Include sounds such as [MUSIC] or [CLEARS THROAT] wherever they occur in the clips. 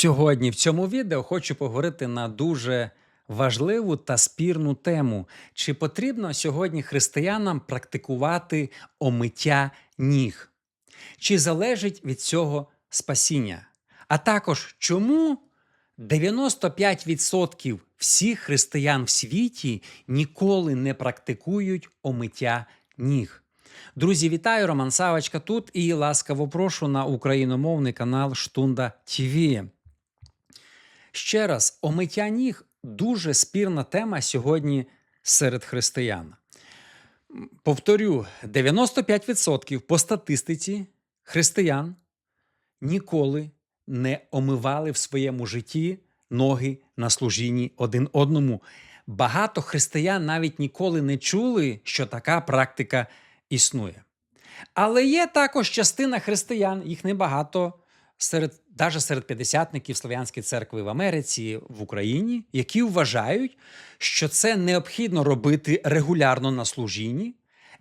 Сьогодні в цьому відео хочу поговорити на дуже важливу та спірну тему. Чи потрібно сьогодні християнам практикувати омиття ніг? Чи залежить від цього спасіння? А також чому 95% всіх християн в світі ніколи не практикують омиття ніг? Друзі, вітаю! Роман Савочка тут і ласкаво прошу на україномовний канал Штунда ТВ. Ще раз, омиття ніг дуже спірна тема сьогодні серед християн. Повторю, 95% по статистиці християн ніколи не омивали в своєму житті ноги на служінні один одному. Багато християн навіть ніколи не чули, що така практика існує. Але є також частина християн, їх небагато, серед, навіть серед п'ятдесятників Слов'янської церкви в Америці, в Україні, які вважають, що це необхідно робити регулярно на служінні,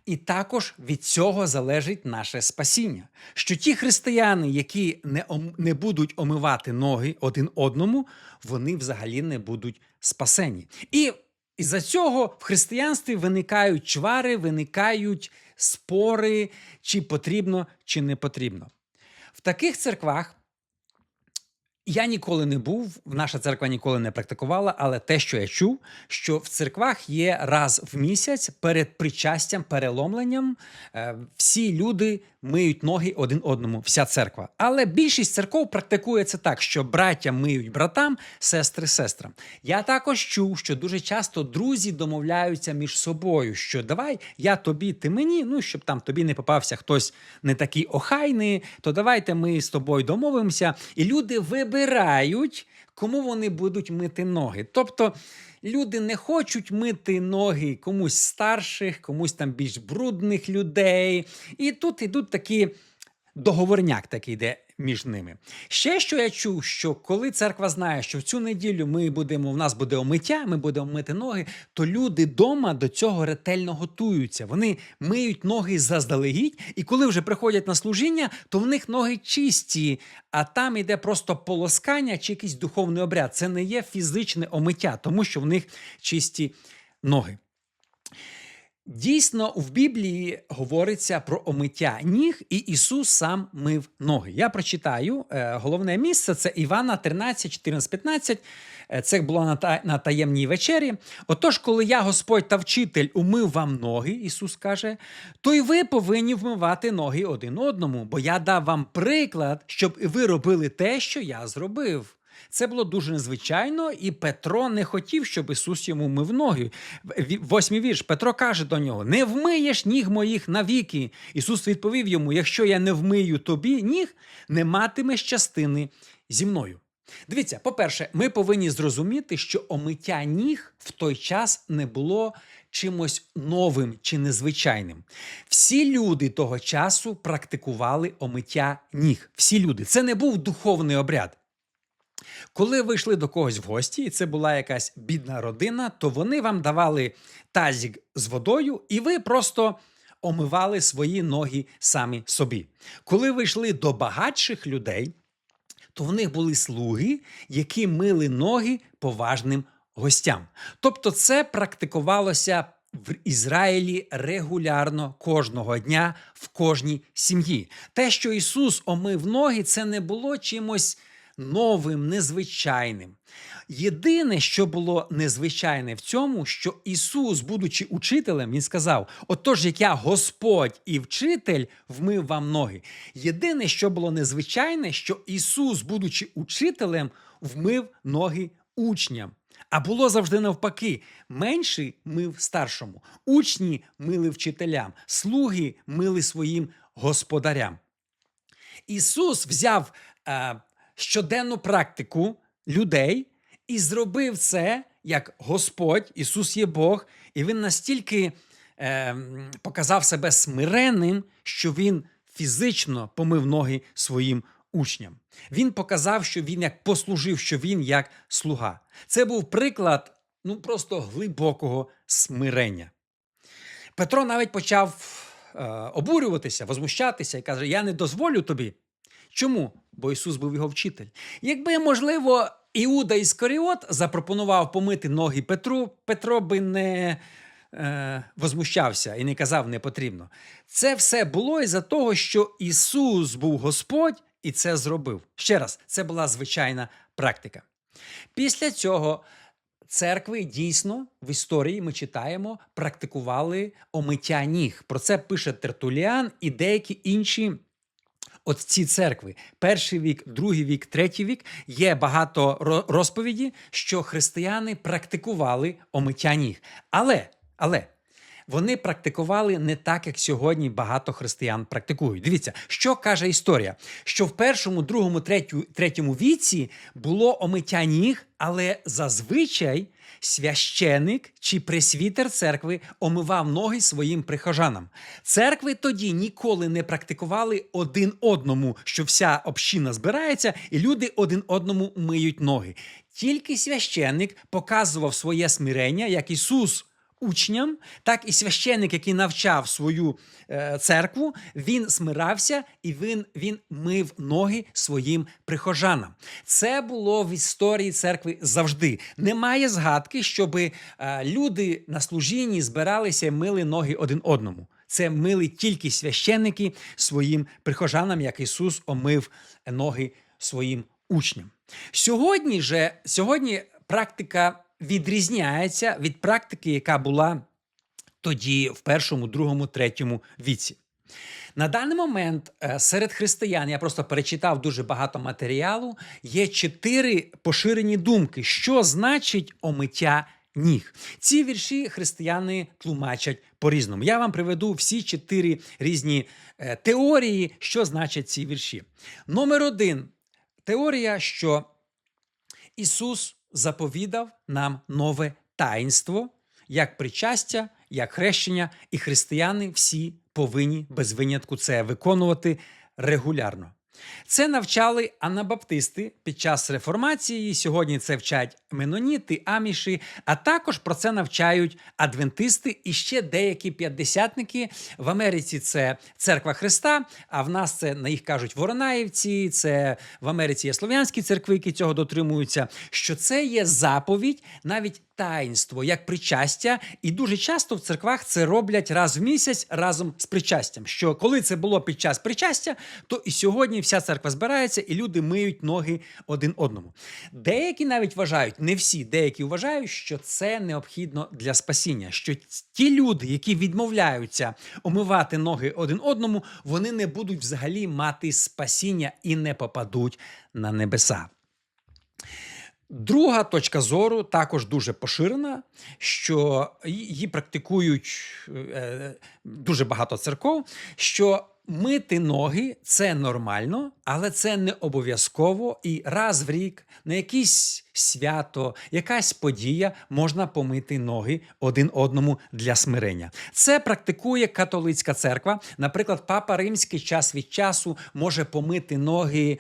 і також від цього залежить наше спасіння. Що ті християни, які не, ом, не будуть омивати ноги один одному, вони взагалі не будуть спасені. І із-за цього в християнстві виникають чвари, виникають спори, чи потрібно, чи не потрібно. В таких церквах я ніколи не був, наша церква ніколи не практикувала, але те, що я чув, що в церквах є раз в місяць перед причастям, переломленням, е, всі люди миють ноги один одному, вся церква. Але більшість церков практикує це так, що браття миють братам, сестри сестрам. Я також чув, що дуже часто друзі домовляються між собою, що давай я тобі, ти мені, ну щоб там тобі не попався хтось не такий охайний, то давайте ми з тобою домовимося. І люди вибирають, кому вони будуть мити ноги. Тобто люди не хочуть мити ноги комусь старших, комусь там більш брудних людей. І тут ідуть такі договорняк такий йде між ними. Ще що я чув, що коли церква знає, що в цю неділю ми будемо, в нас буде омиття, ми будемо мити ноги, то люди дома до цього ретельно готуються. Вони миють ноги заздалегідь, і коли вже приходять на служіння, то в них ноги чисті, а там іде просто полоскання чи якийсь духовний обряд. Це не є фізичне омиття, тому що в них чисті ноги. Дійсно, в Біблії говориться про омиття ніг, і Ісус сам мив ноги. Я прочитаю е, головне місце це Івана 13, 14, 15. Е, Це було на, та, на таємній вечері. Отож, коли я, Господь та вчитель, умив вам ноги, Ісус каже, то й ви повинні вмивати ноги один одному, бо я дав вам приклад, щоб ви робили те, що я зробив. Це було дуже незвичайно, і Петро не хотів, щоб Ісус йому мив ноги. Восьмий вірш. Петро каже до нього: Не вмиєш ніг моїх навіки. Ісус відповів йому: Якщо я не вмию тобі ніг, не матимеш частини зі мною. Дивіться, по-перше, ми повинні зрозуміти, що омиття ніг в той час не було чимось новим чи незвичайним. Всі люди того часу практикували омиття ніг. Всі люди. Це не був духовний обряд. Коли ви йшли до когось в гості, і це була якась бідна родина, то вони вам давали тазік з водою, і ви просто омивали свої ноги самі собі. Коли ви йшли до багатших людей, то в них були слуги, які мили ноги поважним гостям. Тобто, це практикувалося в Ізраїлі регулярно кожного дня в кожній сім'ї. Те, що Ісус омив ноги, це не було чимось новим, незвичайним. Єдине, що було незвичайне в цьому, що Ісус, будучи учителем, Він сказав: Отож, як я Господь і вчитель, вмив вам ноги. Єдине, що було незвичайне, що Ісус, будучи учителем, вмив ноги учням. А було завжди навпаки: менший мив старшому, учні мили вчителям, слуги мили своїм господарям. Ісус взяв е, щоденну практику людей і зробив це як Господь, Ісус є Бог, і Він настільки е, показав себе смиренним, що Він фізично помив ноги своїм учням. Він показав, що він як послужив, що він як слуга. Це був приклад ну просто глибокого смирення. Петро навіть почав е, обурюватися, возмущатися і каже: Я не дозволю тобі. Чому? Бо Ісус був його вчитель. Якби, можливо, Іуда Іскаріот запропонував помити ноги Петру, Петро би не е, возмущався і не казав не потрібно. Це все було із-за того, що Ісус був Господь і це зробив. Ще раз, це була звичайна практика. Після цього церкви дійсно в історії ми читаємо, практикували омиття ніг. Про це пише Тертуліан і деякі інші. От ці церкви, перший вік, другий вік, третій вік, є багато розповіді, що християни практикували омиття ніг. Але, але вони практикували не так, як сьогодні багато християн практикують. Дивіться, що каже історія: що в першому, другому, третю, третьому віці було омиття ніг, але зазвичай священик чи пресвітер церкви омивав ноги своїм прихожанам. Церкви тоді ніколи не практикували один одному, що вся община збирається, і люди один одному миють ноги. Тільки священник показував своє смирення, як Ісус учням, так і священник, який навчав свою е, церкву, він смирався і він, він мив ноги своїм прихожанам. Це було в історії церкви завжди. Немає згадки, щоб е, люди на служінні збиралися і мили ноги один одному. Це мили тільки священники своїм прихожанам, як Ісус омив ноги своїм учням. Сьогодні же сьогодні практика відрізняється від практики, яка була тоді в першому, другому, третьому віці. На даний момент е, серед християн я просто перечитав дуже багато матеріалу. Є чотири поширені думки, що значить омиття ніг. Ці вірші християни тлумачать по-різному. Я вам приведу всі чотири різні е, теорії, що значать ці вірші. Номер один теорія, що Ісус заповідав нам нове таїнство, як причастя, як хрещення, і християни всі повинні без винятку це виконувати регулярно. Це навчали анабаптисти під час реформації. Сьогодні це вчать меноніти, аміші, а також про це навчають адвентисти і ще деякі п'ятдесятники. В Америці це церква Христа. А в нас це на їх кажуть воронаївці. Це в Америці є слов'янські церкви, які цього дотримуються. Що це є заповідь, навіть таїнство, як причастя, і дуже часто в церквах це роблять раз в місяць разом з причастям. Що коли це було під час причастя, то і сьогодні вся церква збирається, і люди миють ноги один одному. Деякі навіть вважають, не всі, деякі вважають, що це необхідно для спасіння. Що ті люди, які відмовляються омивати ноги один одному, вони не будуть взагалі мати спасіння і не попадуть на небеса. Друга точка зору також дуже поширена, що її практикують е, дуже багато церков, що мити ноги це нормально, але це не обов'язково і раз в рік на якесь свято, якась подія можна помити ноги один одному для смирення. Це практикує католицька церква. Наприклад, папа римський час від часу може помити ноги,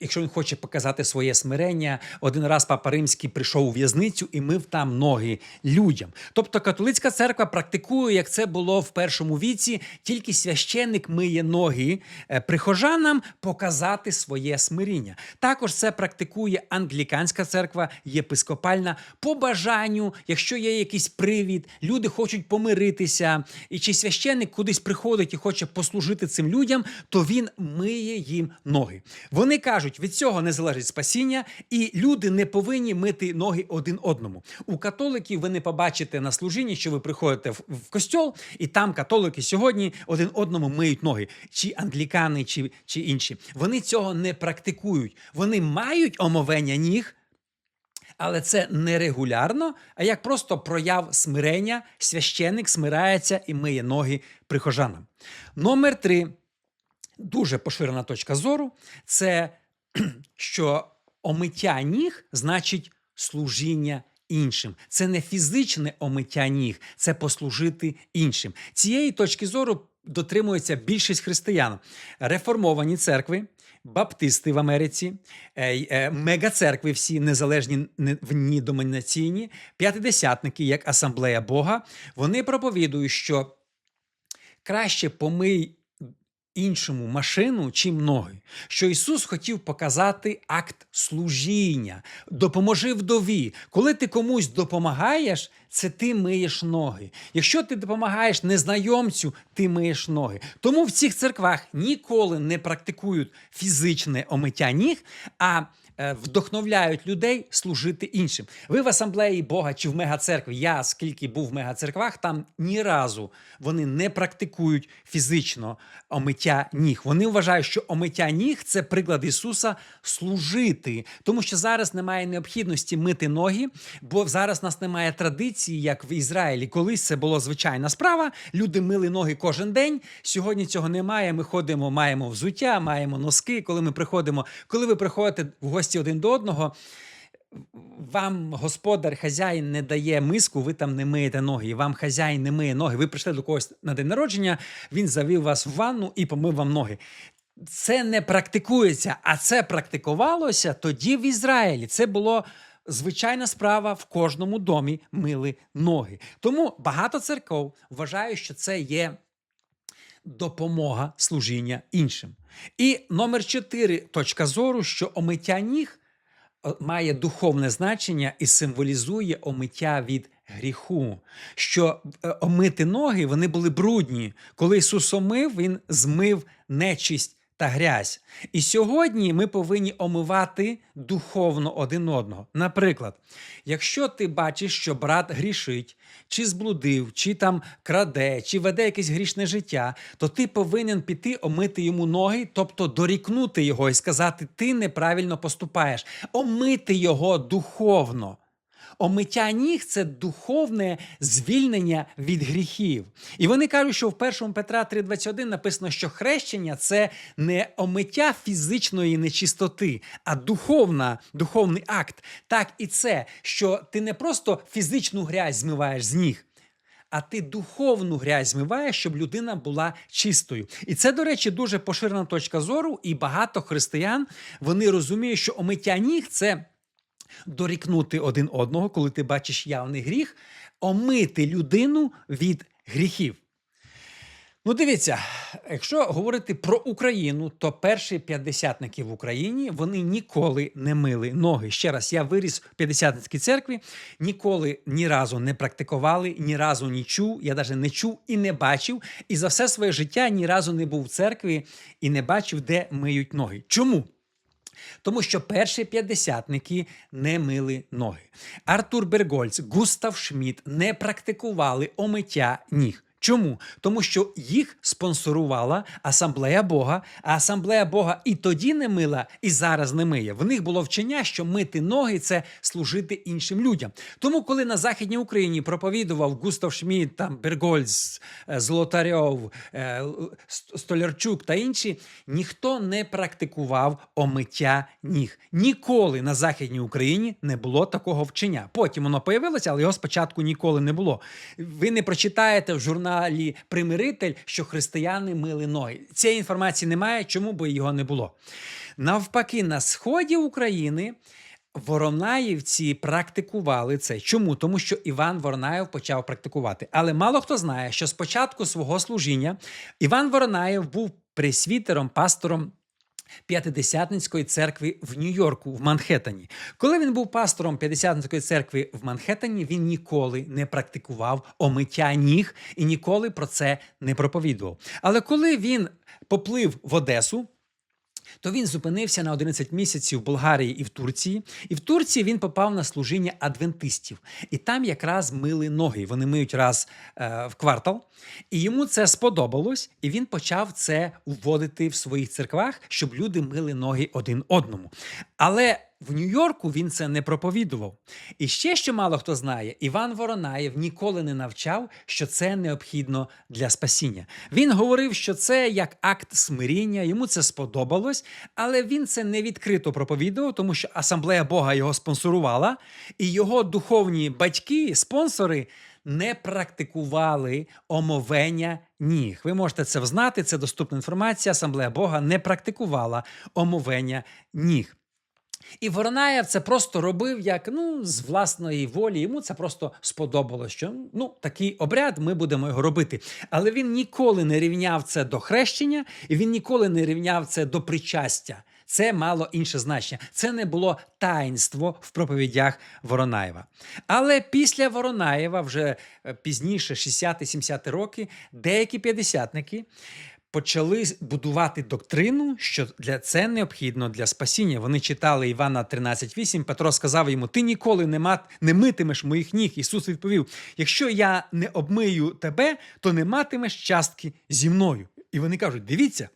якщо він хоче показати своє смирення. Один раз папа римський прийшов у в'язницю і мив там ноги людям. Тобто католицька церква практикує, як це було в першому віці, тільки священник миє ноги е, прихожанам показати своє смиріння. Також це практикує англіканська церква, єпископальна по бажанню, якщо є якийсь привід, люди хочуть помиритися, і чи священник кудись приходить і хоче послужити цим людям, то він миє їм ноги. Вони кажуть, від цього не залежить спасіння, і люди не повинні мити ноги один одному. У католиків ви не побачите на служінні, що ви приходите в, костьол, і там католики сьогодні один одному миють ноги, чи англікани, чи, чи інші. Вони цього не практикують. Вони мають омовення ніг. Але це не регулярно, а як просто прояв смирення, священник смирається і миє ноги прихожанам. Номер три дуже поширена точка зору це [CLEARS THROAT] що омиття ніг значить служіння іншим. Це не фізичне омиття ніг, це послужити іншим. Цієї точки зору дотримується більшість християн, реформовані церкви. Баптисти в Америці, е, е, мегацеркви всі незалежні в- ні домінаційні, п'ятидесятники, як асамблея Бога, вони проповідують, що краще помий іншому машину, чим ноги. Що Ісус хотів показати акт служіння, допоможи вдові. Коли ти комусь допомагаєш, це ти миєш ноги. Якщо ти допомагаєш незнайомцю, ти миєш ноги. Тому в цих церквах ніколи не практикують фізичне омиття ніг, а вдохновляють людей служити іншим. Ви в асамблеї Бога чи в мегацеркві, я скільки був в мегацерквах, там ні разу вони не практикують фізично омиття ніг. Вони вважають, що омиття ніг це приклад Ісуса служити, тому що зараз немає необхідності мити ноги, бо зараз у нас немає традиції, як в Ізраїлі. Колись це було звичайна справа. Люди мили ноги кожен день. Сьогодні цього немає. Ми ходимо, маємо взуття, маємо носки. Коли ми приходимо, коли ви приходите в гості один до одного. Вам господар, хазяїн не дає миску, ви там не миєте ноги. Вам хазяїн не миє ноги. Ви прийшли до когось на день народження, він завів вас в ванну і помив вам ноги. Це не практикується, а це практикувалося тоді в Ізраїлі. Це було звичайна справа в кожному домі мили ноги. Тому багато церков вважають, що це є допомога служіння іншим. І номер 4 точка зору, що омиття ніг е, має духовне значення і символізує омиття від гріху. Що е, омити ноги вони були брудні. Коли Ісус омив, Він змив нечисть та грязь. І сьогодні ми повинні омивати духовно один одного. Наприклад, якщо ти бачиш, що брат грішить, чи зблудив, чи там краде, чи веде якесь грішне життя, то ти повинен піти омити йому ноги, тобто дорікнути його і сказати, ти неправильно поступаєш, омити його духовно. Омиття ніг це духовне звільнення від гріхів. І вони кажуть, що в 1 Петра 3,21 написано, що хрещення це не омиття фізичної нечистоти, а духовна, духовний акт. Так і це, що ти не просто фізичну грязь змиваєш з ніг. А ти духовну грязь змиваєш, щоб людина була чистою. І це, до речі, дуже поширена точка зору, і багато християн вони розуміють, що омиття ніг це дорікнути один одного, коли ти бачиш явний гріх, омити людину від гріхів. Ну, дивіться, якщо говорити про Україну, то перші п'ятдесятники в Україні вони ніколи не мили ноги. Ще раз, я виріс в п'ятдесятницькій церкві, ніколи ні разу не практикували, ні разу не чув. Я навіть не чув і не бачив. І за все своє життя ні разу не був в церкві і не бачив, де миють ноги. Чому? Тому що перші п'ятдесятники не мили ноги. Артур Бергольц, Густав Шмідт не практикували омиття ніг. Чому? Тому що їх спонсорувала Асамблея Бога, а Асамблея Бога і тоді не мила, і зараз не миє. В них було вчення, що мити ноги це служити іншим людям. Тому, коли на Західній Україні проповідував Густав Шмідт, там Бергольц, е, Золотарьов, е, Столярчук та інші, ніхто не практикував омиття ніг. Ніколи на Західній Україні не було такого вчення. Потім воно появилося, але його спочатку ніколи не було. Ви не прочитаєте в журналі Примиритель, що християни мили ноги. Цієї інформації немає, чому би його не було. Навпаки, на сході України. Воронаївці практикували це. Чому? Тому що Іван Воронаєв почав практикувати. Але мало хто знає, що з початку свого служіння Іван Воронаєв був пресвітером, пастором П'ятидесятницької церкви в Нью-Йорку, в Манхеттені. Коли він був пастором П'ятидесятницької церкви в Манхеттені, він ніколи не практикував омиття ніг і ніколи про це не проповідував. Але коли він поплив в Одесу, то він зупинився на 11 місяців в Болгарії і в Турції. І в Турції він попав на служіння адвентистів. І там якраз мили ноги. Вони миють раз е, в квартал. І йому це сподобалось, і він почав це вводити в своїх церквах, щоб люди мили ноги один одному. Але в Нью-Йорку він це не проповідував. І ще що мало хто знає, Іван Воронаєв ніколи не навчав, що це необхідно для спасіння. Він говорив, що це як акт смиріння, йому це сподобалось, але він це не відкрито проповідував, тому що асамблея Бога його спонсорувала, і його духовні батьки, спонсори. Не практикували омовення ніг. Ви можете це взнати, це доступна інформація. Асамблея Бога не практикувала омовення ніг. І Воронаєв це просто робив як ну, з власної волі. Йому це просто сподобалось, що ну, такий обряд ми будемо його робити. Але він ніколи не рівняв це до хрещення, і він ніколи не рівняв це до причастя. Це мало інше значення. Це не було таїнство в проповідях Воронаєва. Але після Воронаєва, вже е, пізніше, 60-70 роки, деякі п'ятдесятники почали будувати доктрину, що для це необхідно для спасіння. Вони читали Івана 13.8, Петро сказав йому: Ти ніколи не, мат, не митимеш моїх ніг. Ісус відповів: Якщо я не обмию тебе, то не матимеш частки зі мною. І вони кажуть: дивіться,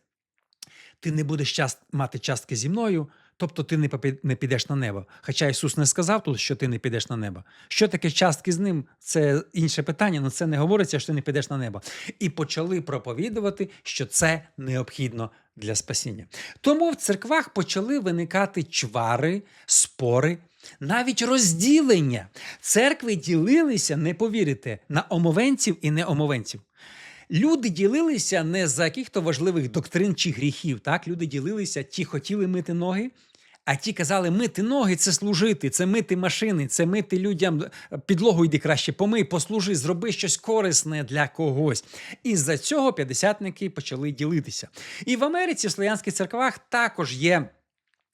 ти не будеш част, мати частки зі мною, тобто ти не, підеш на небо. Хоча Ісус не сказав тут, що ти не підеш на небо. Що таке частки з ним? Це інше питання, але це не говориться, що ти не підеш на небо. І почали проповідувати, що це необхідно для спасіння. Тому в церквах почали виникати чвари, спори. Навіть розділення церкви ділилися, не повірите, на омовенців і неомовенців. Люди ділилися не за яких-то важливих доктрин чи гріхів. Так, люди ділилися, ті хотіли мити ноги, а ті казали, мити ноги це служити, це мити машини, це мити людям підлогу йди краще помий, послужи, зроби щось корисне для когось. І з-за цього п'ятдесятники почали ділитися. І в Америці, в слов'янських церквах також є.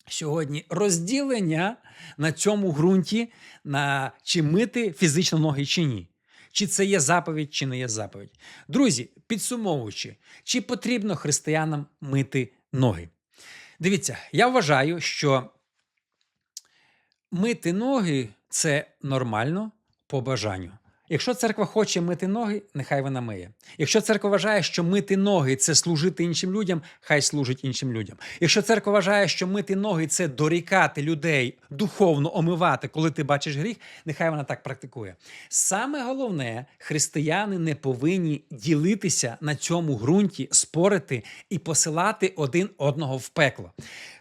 Сьогодні розділення на цьому ґрунті, на чи мити фізично ноги чи ні. Чи це є заповідь, чи не є заповідь. Друзі, підсумовуючи, чи потрібно християнам мити ноги? Дивіться, я вважаю, що мити ноги це нормально по бажанню. Якщо церква хоче мити ноги, нехай вона миє. Якщо церква вважає, що мити ноги це служити іншим людям, хай служить іншим людям. Якщо церква вважає, що мити ноги це дорікати людей, духовно омивати, коли ти бачиш гріх, нехай вона так практикує. Саме головне, християни не повинні ділитися на цьому ґрунті, спорити і посилати один одного в пекло.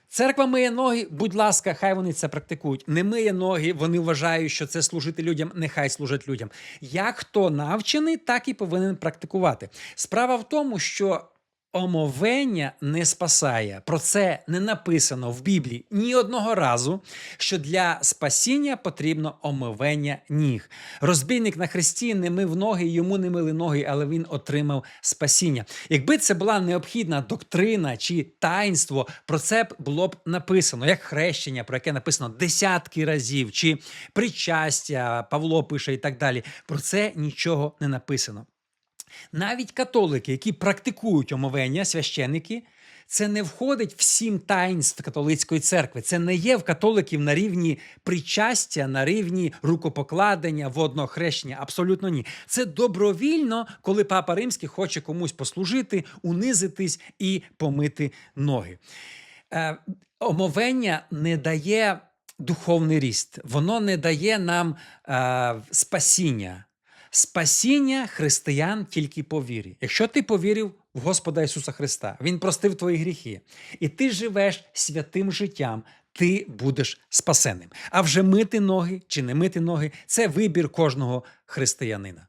Церква миє ноги, будь ласка, хай вони це практикують. Не миє ноги, вони вважають, що це служити людям, нехай служать людям. Як хто навчений, так і повинен практикувати. Справа в тому, що омовення не спасає. Про це не написано в Біблії ні одного разу, що для спасіння потрібно омовення ніг. Розбійник на хресті не мив ноги, йому не мили ноги, але він отримав спасіння. Якби це була необхідна доктрина чи таїнство, про це б було б написано, як хрещення, про яке написано десятки разів, чи причастя, Павло пише і так далі. Про це нічого не написано. Навіть католики, які практикують омовення, священники, це не входить в сім таїнств католицької церкви. Це не є в католиків на рівні причастя, на рівні рукопокладення, водного хрещення. Абсолютно ні. Це добровільно, коли папа римський хоче комусь послужити, унизитись і помити ноги. Е, омовення не дає духовний ріст, воно не дає нам е, спасіння. Спасіння християн тільки по вірі. Якщо ти повірив в Господа Ісуса Христа, Він простив твої гріхи, і ти живеш святим життям, ти будеш спасеним. А вже мити ноги чи не мити ноги це вибір кожного християнина.